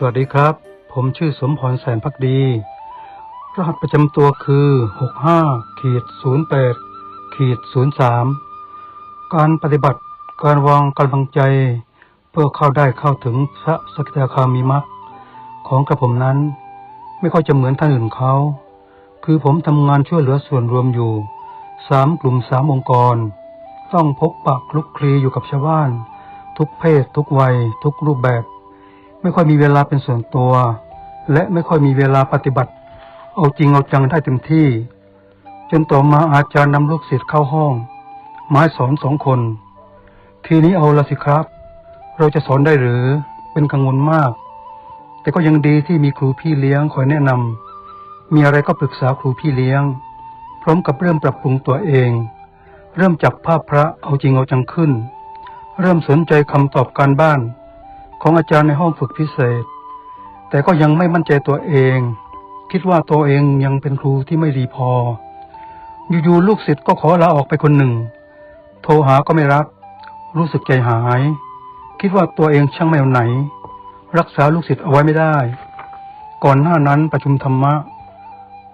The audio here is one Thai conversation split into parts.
สวัสดีครับ ผมชื่อสมพรแสนพักดี รหัสประจำตัวคือ65ขีด08ขีด03การปฏิบัติการวางกำลังใจเพื่อเข้าได้เข้าถึงพระสกิทาคามีมักของกระผมนั้น ไม่ค่อยจะเหมือนท่านอื่นเขา คือผมทำงานช่วยเหลือส่วนรวมอยู่สามกลุ่มสามองค์กร ต้องพบปะคลุกคลีอยู่กับชาวบ้าน ทุกเพศ ทุกวัย ทุกรูปแบบ ไม่ค่อยมีเวลาเป็นส่วนตัว และไม่ค่อยมีเวลาปฏิบัติ เอาจริงเอาจังได้เต็มที่ จนต่อมาอาจารย์นำลูกศิษย์เข้าห้องมาสอนสองคน ทีนี้เอาละสิครับ เราจะสอนได้หรือเป็นกังวลมาก แต่ก็ยังดีที่มีครูพี่เลี้ยงคอยแนะนำมีอะไรก็ปรึกษาครูพี่เลี้ยง พร้อมกับเริ่มปรับปรุงตัวเอง เริ่มจับภาพพระเอาจริงเอาจังขึ้น เริ่มสนใจคำตอบการบ้าน ของอาจารย์ในห้องฝึกพิเศษ แต่ก็ยังไม่มั่นใจตัวเอง คิดว่าตัวเองยังเป็นครูที่ไม่ดีพอ อยู่ๆลูกศิษย์ก็ขอลาออกไปคนหนึ่ง โทรหาก็ไม่รับ รู้สึกใจหาย คิดว่าตัวเองช่างไม่เอาไหน รักษาลูกศิษย์เอาไว้ไม่ได้ ก่อนหน้านั้นประชุมธรรมะ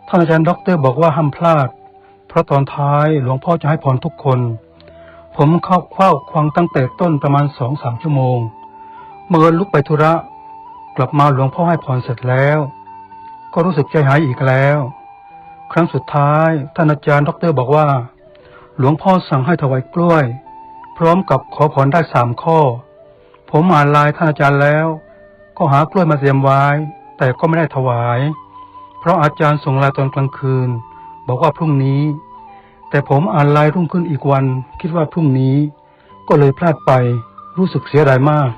ท่านอาจารย์ด็อกเตอร์บอกว่าห้ามพลาด เพราะตอนท้ายหลวงพ่อจะให้พรทุกคน ผมเข้าเฝ้าควังตั้งแต่ต้นประมาณสองสามชั่วโมง เมื่อลุกไปธุระ กลับมาหลวงพ่อให้พรเสร็จแล้ว ก็รู้สึกใจหายอีกแล้ว ครั้งสุดท้ายท่านอาจารย์ด็อกเตอร์บอกว่า หลวงพ่อสั่งให้ถวายกล้วย พร้อมกับขอพรได้สามข้อ ผมอ่านลายท่านอาจารย์แล้ว ก็หากล้วยมาเตรียมไว้ แต่ก็ไม่ได้ถวาย เพราะอาจารย์ส่งลายตอนกลางคืน บอกว่าพรุ่งนี้ แต่ผมอ่านลายรุ่งขึ้นอีกวัน คิดว่าพรุ่งนี้ ก็เลยพลาดไปรู้สึกเสียดายมาก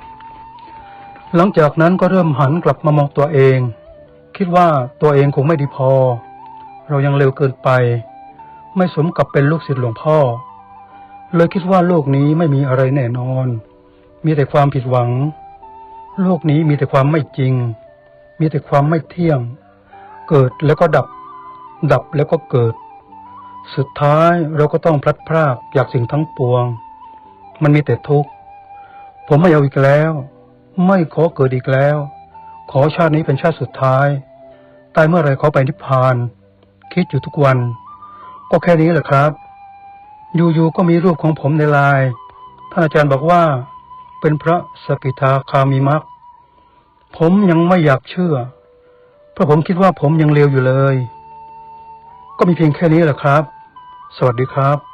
หลังจากนั้นก็เริ่มหันกลับมามองตัวเอง คิดว่าตัวเองคงไม่ดีพอ เรายังเร็วเกินไป ไม่สมกับเป็นลูกศิษย์หลวงพ่อ เลยคิดว่าโลกนี้ไม่มีอะไรแน่นอน มีแต่ความผิดหวัง โลกนี้มีแต่ความไม่จริง มีแต่ความไม่เที่ยง เกิดแล้วก็ดับ ดับแล้วก็เกิด สุดท้ายเราก็ต้องพลัดพรากจากสิ่งทั้งปวง มันมีแต่ทุกข์ ผมไม่เอาอีกแล้ว ไม่ขอเกิดอีกแล้ว ขอชาตินี้เป็นชาติสุดท้าย ตายเมื่อไรขอไปนิพพาน คิดอยู่ทุกวัน ก็แค่นี้แหละครับ อยู่ๆก็มีรูปของผมในไลน์ท่านอาจารย์บอกว่า เป็นพระสกิทาคามีมักผมยังไม่อยากเชื่อ เพราะผมคิดว่าผมยังเลวอยู่เลย ก็มีเพียงแค่นี้แหละครับ สวัสดีครับ